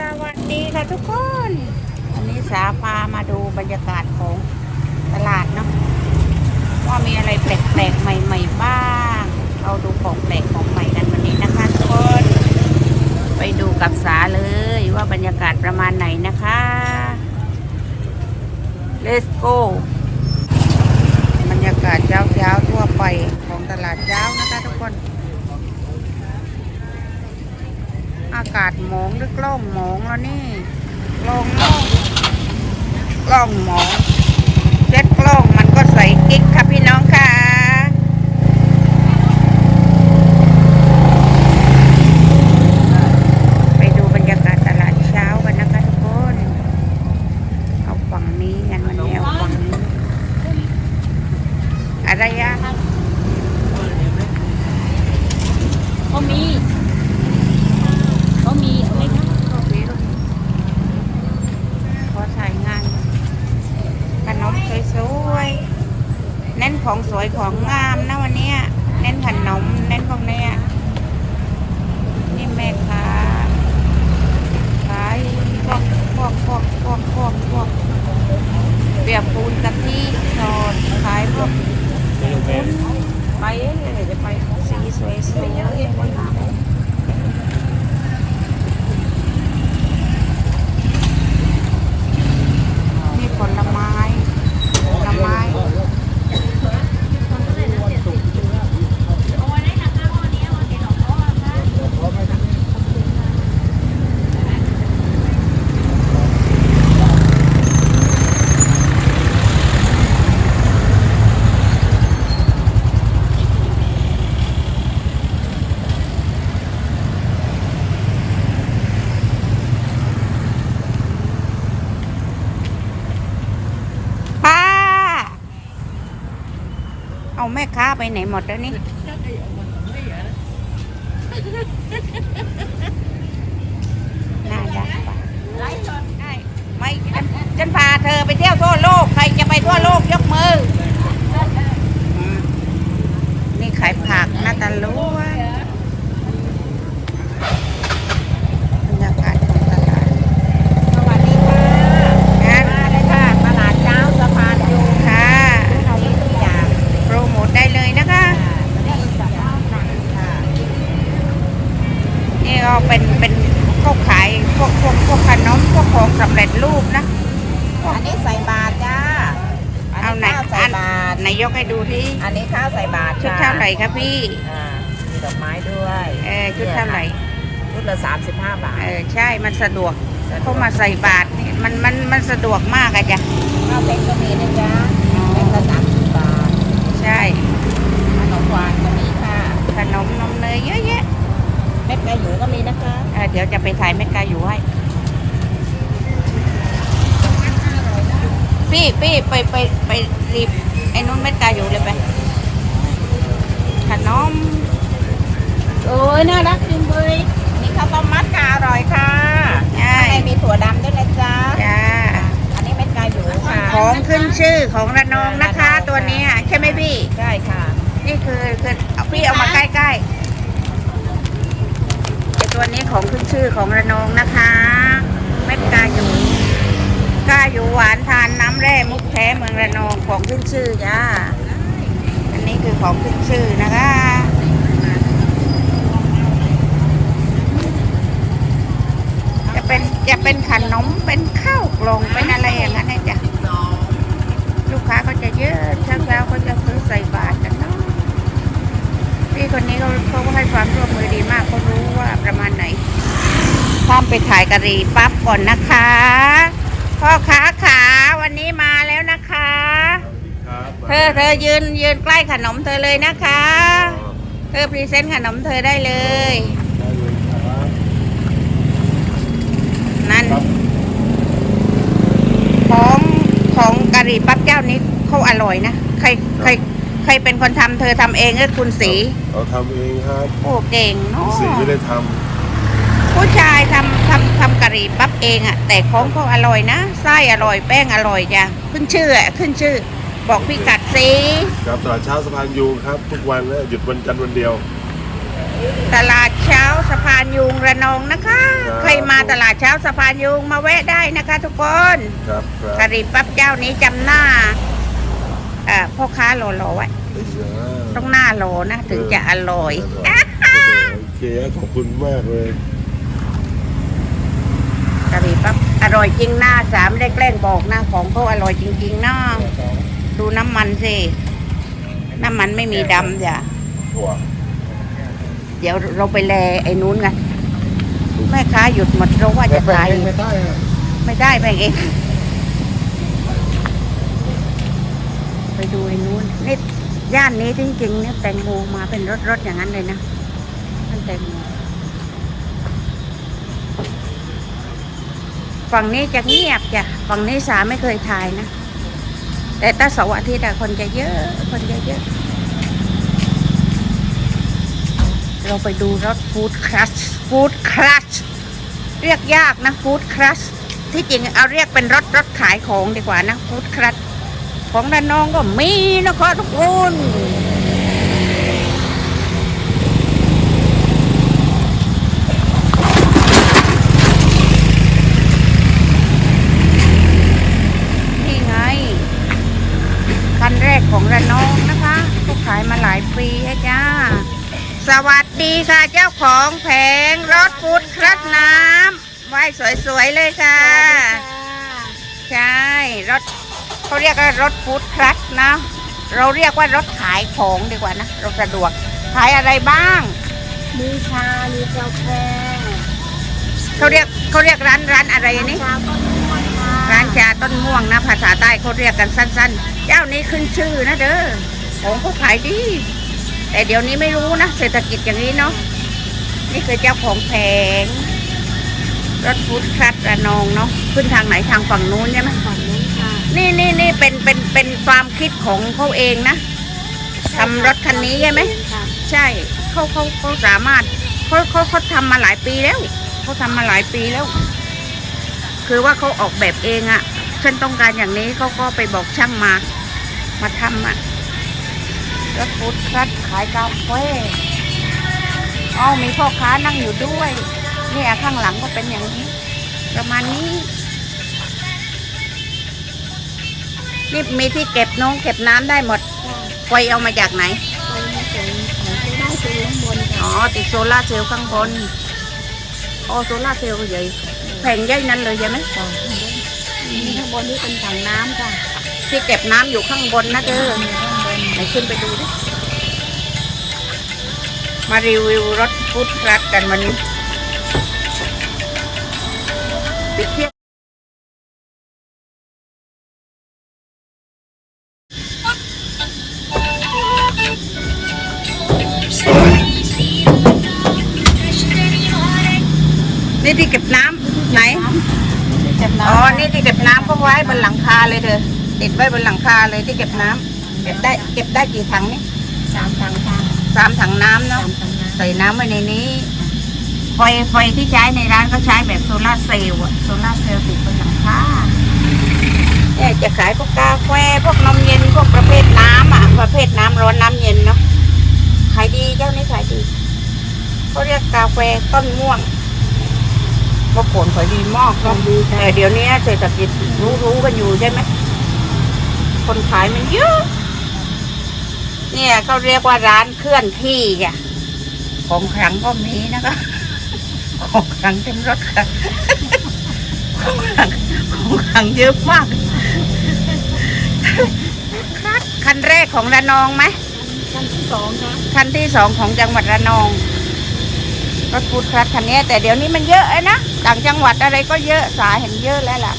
สวัสดีค่ะทุกคนวันนี้สาพามาดูบรรยากาศของตลาดเนาะว่ามีอะไรแปลกๆใหม่ ๆ บ้าง เราดูของแปลกของใหม่กันวันนี้นะคะทุกคน ไปดูกับสาเลยว่าบรรยากาศประมาณไหนนะคะ Let's go บรรยากาศเช้าๆทั่วไปของตลาดเช้านะคะทุกคน อากาศหมองหรือกล้องหมองแล้วนี่กล้องมองกล้องหมองเซ็ดกล้องมันก็ใส่กิ๊กค่ะ ไปดูบรรยากาศตลาดเช้ากันนะคะทุกคน เอาฝั่งนี้กันมันแนวฝั่งนี้ อะไรอะ เขามีเขามีอะไรนะ ขอถ่ายงานขนมสวยๆเน้นของสวยของงามนะวันเนี้ยเน้นขนมเน้นพวกเนี้ยนี่แม่ค้าขายพวกพวกพวกพวกพวกพวกเปียกปูนกะทิสดขายพวกไปเลยจะไปสีสวยสวยนี่ผลไม้ผลไม้ ป้า เอาแม่ค้าไปไหนหมดแล้วนี่น่ารักป่ะไลฟ์สดไม่ฉันฉันพาเธอไปเที่ยวทั่วโลก ใครจะไปทั่วโลกยกมือ นี่ขายผักน่าตะล้วนบรรยากาศของตลาด สวัสดีค่ะ งาน มาเลยค่ะตลาดเช้าสะพานยู ค่ะ เขามีทุกอย่าง โปรโมทได้เลยนะคะ นี่สับปะรดค่ะ นี่ ก็เป็นเป็นเขาขายพวกพวกพวกขนมพวกของสำเร็จรูปนะอันนี้ใส่บาตรจ้าเอาไหนข้าวใส่อันบาตรไหนยกให้ดูที่อันนี้ข้าวใส่บาตรชุดค่ะเท่าไหร่ครับพี่อ่ามีดอกไม้ด้วยเออชุดเท่าไหร่ชุดละสามสิบห้าบาทเออใช่มันสะดวกสะดวกเข้ามาใส่บาทนี่มันมันมันสะดวกมากอะจ้ะข้าวเล็กก็มีนะจ๊ะเล็กละสามสิบบาทใช่ขนมหวานก็มีค่ะ ขนมนมเนยเยอะแยะ เม็ดกระหยูก็มีนะคะ เออเดี๋ยวจะไปถ่ายเม็ดกาอยู่ให้ พี่พี่ไปไปไปรีบไอ้นุ่นเม็ดกาอยู่เลยไปขนมโอ้ยน่ารักจริงเลยนี่ข้าวต้มมัดค่ะอร่อยค่ะใช่ข้างในมีถั่วดำด้วยนะจ๊ะจ้าอันนี้เม็ดกาหยูค่ะของขึ้นชื่อของระนองนะคะ ตัวเนี้ยใช่ไหมพี่ใช่ค่ะ นี่คือคือเอาพี่เอามาใกล้ๆไอตัวนี้ของขึ้น ชื่อของระนองนะคะเม็ดกาอยู่กาอยู่หวานทานน้ำแร่มุกแท้เมืองระนองของขึ้นชื่อจ้าอันนี้คือของขึ้นชื่อนะคะจะเป็นจะเป็นขนมเป็นข้าวกล่องเป็นอะไรอย่างนั้นนะจ๊ะลูกค้าก็จะเยอะเช้าเช้าก็จะซื้อใส่บาตรกันเนาะพี่คนนี้เขาเขาก็ให้ความร่วมมือดีมากเขารู้ว่าประ ไหนข้ามไปถ่ายกะหรี่ปั๊บก่อนนะคะ พ่อค้าขาวันนี้มาแล้วนะคะ เธอเธอยืนยืนใกล้ขนมเธอเลยนะคะ เธอพรีเซนต์ขนมเธอได้เลย นั่น ของของกะหรี่ปั๊บเจ้านี้เขาอร่อยนะ ใครใครใครเป็นคนทำเธอทำเองก็คุณสีเราทำเองครับ โอ้เก่งเนาะสีไม่ได้ทผู้ชายทำทำทำกะ หรี่ปั๊บเองอะแต่ของเขาอร่อยนะไส้อร่อยแป้งอร่อยจ้ะขึ้นชื่ออะขึ้นชื่อ บอกพี่กัดสิครับตลาดเช้าสะพานยูงครับ ทุกวันนะหยุดวันจันทร์วันเดียว ตลาดเช้าสะพานยุงระนองนะคะ ครับ ใครมาตลาดเช้าสะพานยุงมาแวะได้นะคะ ทุกคนครับครับกะหรี่ปั๊บเจ้านี้จำหน้าเอ่อพ่อค้าโลโลไว้ต้องหน้าโลนะถึงจะอร่อย โอเคขอบคุณมากเลย กะหรี่ปั๊บอร่อยจริงหน้าสามได้แกล้งบอกหนะของเขาอร่อยจริงๆเนาะดูน้ำมันสิน้ำมันไม่มีดำจ้ะเดี๋ยวเราไปแลไอ้นู้นกันแม่ค้าหยุดหมดเราว่าจะขายไม่ได้ไม่ได้แบ่งเองไปดูไอ้นู้นนี่ย่านนี้จริงๆเนี่ยแตงโมมาเป็นรถๆอย่างนั้นเลยนะนั่นแตงโม ฝั่งนี้จะเงียบจ้ะฝั่งนี้สาไม่เคยถ่ายนะ แต่ถ้าเสาร์อาทิตย์คนจะเยอะคนจะเยอะ เราไปดูรถฟู้ดคลัชฟู้ดคลัชเรียกยากนะฟู้ดคลัชที่จริงเอาเรียกเป็นรถรถขายของดีกว่านะฟู้ดคลัชของด้านน้องก็มีนะคะทุกคนไง คันแรก ของระนองนะคะก็ขายมาหลายปีแล้วจ้า สวัสดีค่ะเจ้าของแผงรถฟูดครัดน้ำไหว้สวยๆเลยค่ะ ใช่รถเขาเรียกว่ารถฟูดครัดนะเราเรียกว่ารถขายของดีกว่านะเราสะดวกขายอะไรบ้าง มีชา มีกาแฟเขาเรียกเขาเรียกร้านร้านอะไรอัน ร้านชาต้นม่วงนะ ภาษาใต้เขาเรียกกันสั้นๆ เจ้านี้ขึ้นชื่อนะเด้อของเขาขายดี แต่เดี๋ยวนี้ไม่รู้นะ เศรษฐกิจอย่างนี้เนาะนี่คือเจ้าของแผงรถฟู้ดคลัดระนองเนาะขึ้นทางไหนทางฝั่งนู้นใช่ไหมฝั่งนู้นค่ะนี่นี่นี่เป็นเป็นเป็นความคิดของเขาเองนะทำรถคันนี้ใช่ไหมค่ะใช่เขาเขาเขาสามารถเขาเขาเขาทำมาหลายปีแล้วเขาทำมาหลายปีแล้ว คือว่าเขาออกแบบเองอะฉันต้องการอย่างนี้เขาก็ไปบอกช่างมา มาทำอะรถฟู้ดทรัคขายกาแฟอ๋อมีพ่อค้านั่งอยู่ด้วย เนี่ยข้างหลังก็เป็นอย่างนี้ ประมาณนี้ นี่มีที่เก็บน้องเก็บน้ำได้หมดค่ะไฟเอามาจากไหนไปมาถึงของที่ได้ซื้อข้างบนอ๋ค่ะอติดโซล่าร์เซลล์ข้างบน อ๋อโซล่าร์เซลล์ก็ใหญ่ แผงใหญ่นั้นเลยใช่ไหมนี่ข้างบนนี่เป็นถังน้ำค่ะ ที่เก็บน้ำอยู่ข้างบนนะเด้อมีข้างบนไหนขึ้นไปดูดิมารีวิวรถฟู้ดทรัคกันวันนี้ปิดเที่ยง ไว้บนหลังคาเลยเธอติดไว้บนหลังคาเลยที่เก็บน้ำเก็บได้เก็บได้กี่ถังนี่สามถังค่ะสามถังน้ำเนาะสามถังน้ใส่น้ำไว้ในนี้ไฟไฟที่ใช้ในร้านก็ใช้แบบโซลาร์เซลล์อะโซลาร์เซลล์ติดบนหลังคาเนี่ยจะขายพวกกาแฟพวกนมเย็นพวกประเภทน้ำอะประเภทน้ำร้อนน้ำเย็นเนาะขายดีเจ้านี้ขายดีเขาเรียกกาแฟต้นม่วง เมื่อก่อนขายดีมากำเนาะดีค่ะ แต่เดี๋ยวนี้เศรษฐกิจรู้ๆกันอยู่ใช่ไหม คนขายมันเยอะ เนี่ยเขาเรียกว่าร้านเคลื่อนที่จ้ะของขลังก็มีนะคะ ของขลังเต็มรถค่ะ ของขลังของขลังเยอะมากครับคันแรกของระนองไหมขั้นที่สองค่ะ คันที่สองของจังหวัดระนอง รถฟูดคลัสคันนี้แต่เดี๋ยวนี้มันเยอะนะต่างจังหวัดอะไรก็เยอะสายเห็นเยอะแล้วล่ะ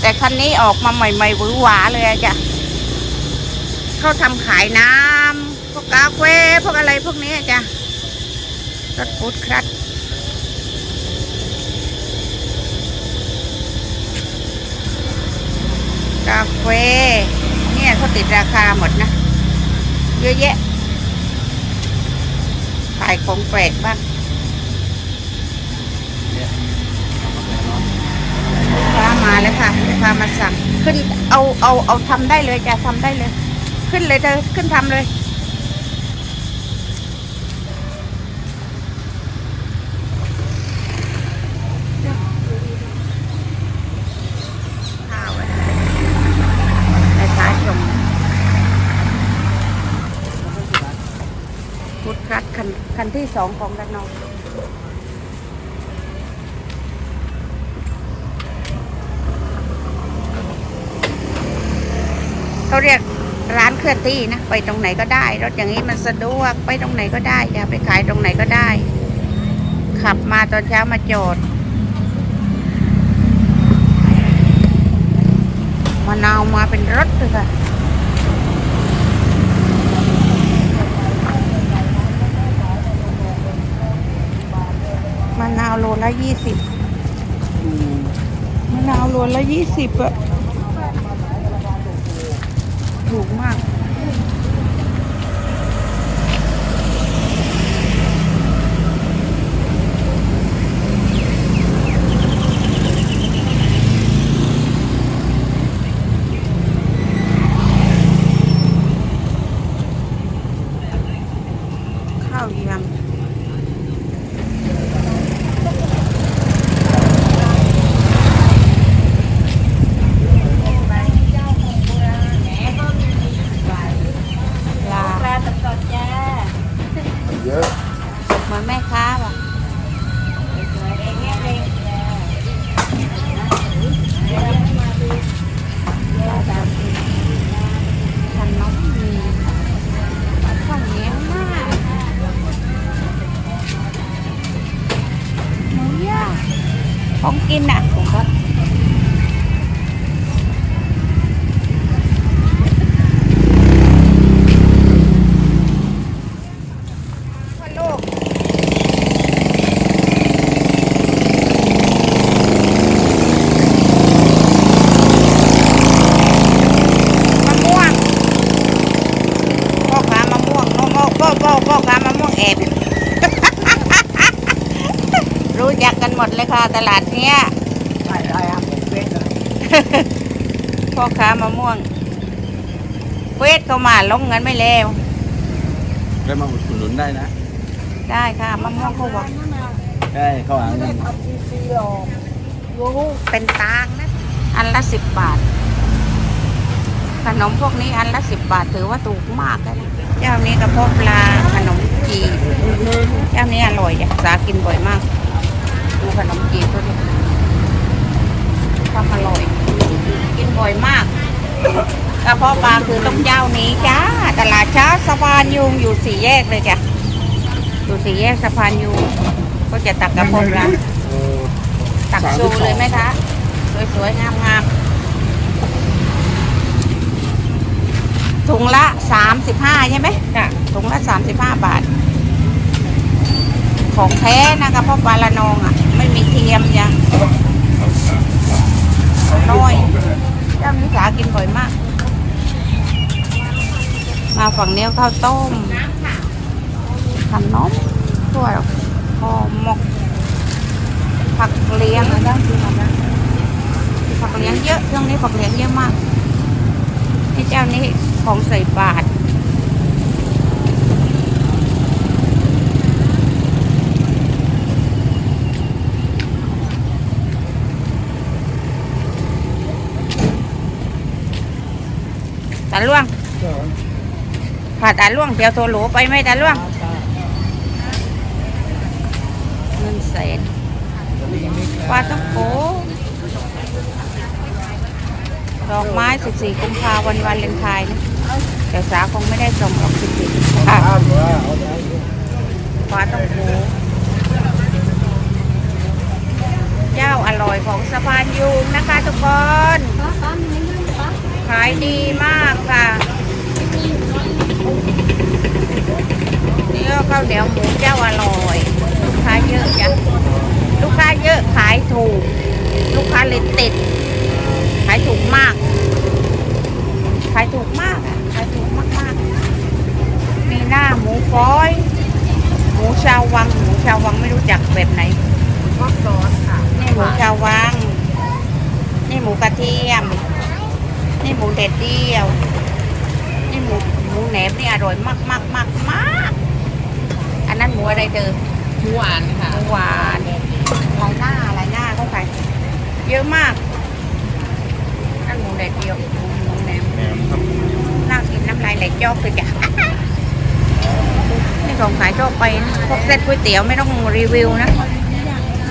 แต่คันนี้ออกมาใหม่ๆหวือหวาเลยจ้ะเขาทำขายน้ำพวกกาแฟพวกอะไรพวกนี้จ้ะรถฟูดคลัสกาแฟเนี่ยเขาติดราคาหมดนะ เยอะแยะขายของแปลกบ้าง มาแล้วค่ะพามาสั่งขึ้นเอาเอาเอาทำได้เลยจะทำได้เลย ขึ้นเลยเธอขึ้นทำเลยคันที่สองของระนอง เขาเรียกร้านเคลื่อนที่นะไปตรงไหนก็ได้ รถอย่างนี้มันสะดวกไปตรงไหนก็ได้อย่าไปขายตรงไหนก็ได้ ขับมาตอนเช้ามาจอดมะนาวมาเป็นรถเลยค่ะมะนาวโลละยี่สิบมะนาวโลละยี่สิบอะ ถูกมาก ข้าวยำ ลา ปลาตะกอดจ้า เยอะ เหมือนแม่ค้าป่ะ สวยเองแง่เองจ้า ขนมมีข้าวเหนียวมากหมูย่าง ของกินอะผมก็ลูกมะม่วงพ่อค้ามะม่วงน้โม่พ่อพ่อพ่อค้ามะม่วงแอบ รู้จักกันหมดเลยค่ะ ตลาดเนี้ยใช่ใช่ครับผมเป็นเลยพ่อค้ามะม่วงเวทเข้ามาลงเงินไม่เลวได้มาอุดหนุนได้นะ ได้ค่ะมะม่วงเขาบอกได้เข้าหาเงินเป็นตางนะ อันละสิบบาท ขนมพวกนี้อันละสิบบาทถือว่าถูกมากเลยเจ้านี้กระเพาะปลาขนมจีบเจ้านี้อร่อยจ้ะสากินบ่อยมาก ดูขนมจีบตัวนี้ทำอร่อย กินบ่อยมากกระเพาะปลาคือต้องเจ้านี้จ้า ตลาดเช้าสะพานยุงอยู่สี่แยกเลยจ้ะอยู่สี่แยกสะพานยุงก็จะตักกระเพาะปลาเออตักซูเลยไหมคะสวยๆงามๆถุงละสามสิบห้าใช่ไหมค่ะถุงละสามสิบห้าบาท ของแท้นะคะเพราะปลาละนองอะ ไม่มีเทียมจ้ะน้อยเจ้านิสากินบ่อยมาก มาฝั่งเนี้ยข้าวต้มขนมถั่วห่อหมก ผักเลี้ยงผักเลี้ยงเยอะช่วงนี้ผักเลี้ยงเยอะมากนี่เจ้านี้ของใส่บาท ล่วงผ่าตาล่วงเดี๋ยวโทรโหลไปไหมตาล่วงเงินแสนปลาต้องโกดอกไม้14กุมภาวันวาเลนไทน์นะแต่สาคงไม่ได้ส่งหรอก14กุมภาอ้าวว่าเอาได้ปลาต้องโกเจ้าอร่อยของสะพานยูงนะคะทุกคนายดีมากค่ะนี่ก็ข้าวเหนียวหมูเจ้าอร่อย ลูกค้าเยอะจ้ะลูกค้าเยอะขายถูก ลูกค้าเลยติด ขายถูกมาก ขายถูกมากอะขายถูกมากมากๆมีหน้าหมูฟอย หมูชาววัง หมูชาววังไม่รู้จักแบบไหนก็ซอสค่ะนี่หมูชาววัง นี่หมูกระเทียม นี่หมูเด็ดเดียว นี่หมูหมูแหนมนี่อร่อยมากมากมากมากอันนั้นหมูอะไรเธอหมูหวานค่ะหมูหวานลายหน้าลายหน้าเขาขายเยอะมาก นั่นหมูเด็ดเดียวหมูแหนมแหนมครับน่ากินน้ำลายไหลจอกเลยจ้ะนี่ขส่งขายทั่วไปนะพวกเซ็ตก๋วยเตี๋ยวไม่ต้องรีวิวนะ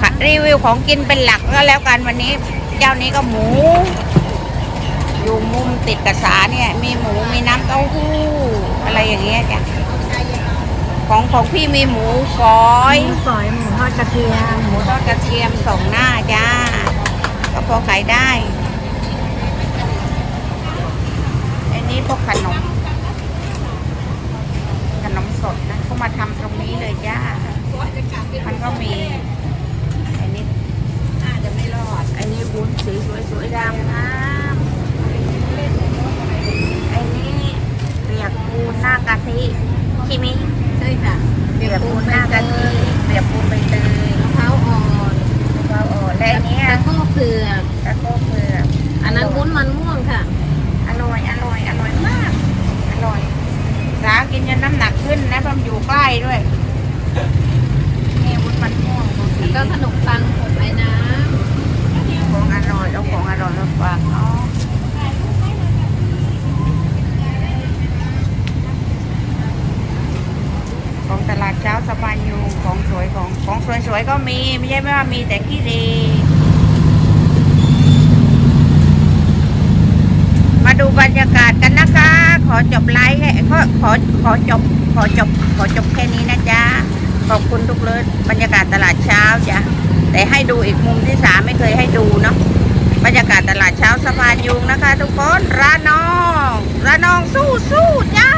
ค่ะรีวิวของกินเป็นหลักก็แล้วกันวันนี้ เจ้านี้ก็หมูอยู่มุม ติดกระสาเนี่ย มีหมูมีน้ำเต้าหู้ อะไรอย่างเงี้ยจ้ะของของพี่มีหมูฝอยฝอยหมูทอดกระเทียมหมูทอดกระเทียมสองหน้าจ้าก็พอขายได้อันนี้พวกขนมขนมสดนะเขามาทำตรงนี้เลยจ้ามันก็มีอันนี้อาจจะไม่รอดอันนี้วุ้นสีสวยๆดำนะอันนี้เปียกปูนหน้ากะทิชิมิ ใช่ค่ะ เปียกปูนหน้ากะทิเปียกปูนใบเตยมะพร้าวอ่อนเราอ่อนและอันเนี้ยตะโก้เผือกตะโก้เผือกอันนั้นวุ้นมันม่วงค่ะ อร่อยอร่อยอร่อยมาก อร่อยสากินจนน้ำหนักขึ้นนะเพราะมันอยู่ใกล้ด้วยนี่วุ้นมันม่วงดูสิแล้วก็ขนมปังอบไอ้น้ของอร่อยแล้วของอร่อยแล้วฝากเนาะของ ตลาดเช้าสะพานยูงของสวยของของสวยๆก็มีไม่ใช่ไม่ว่ามีแต่ขี้ดี มาดูบรรยากาศกันนะคะ ขอจบไลฟ์ให้ขอขอขอจบขอจบขอจบแค่นี้นะจ๊ะขอบคุณทุกเลิศบรรยากาศตลาดเช้าจ้ะแต่ให้ดูอีกมุมที่สามไม่เคยให้ดูเนาะบรรยากาศตลาดเช้าสะพานยุงนะคะ ทุกคนระนองระนองสู้สู้จ้า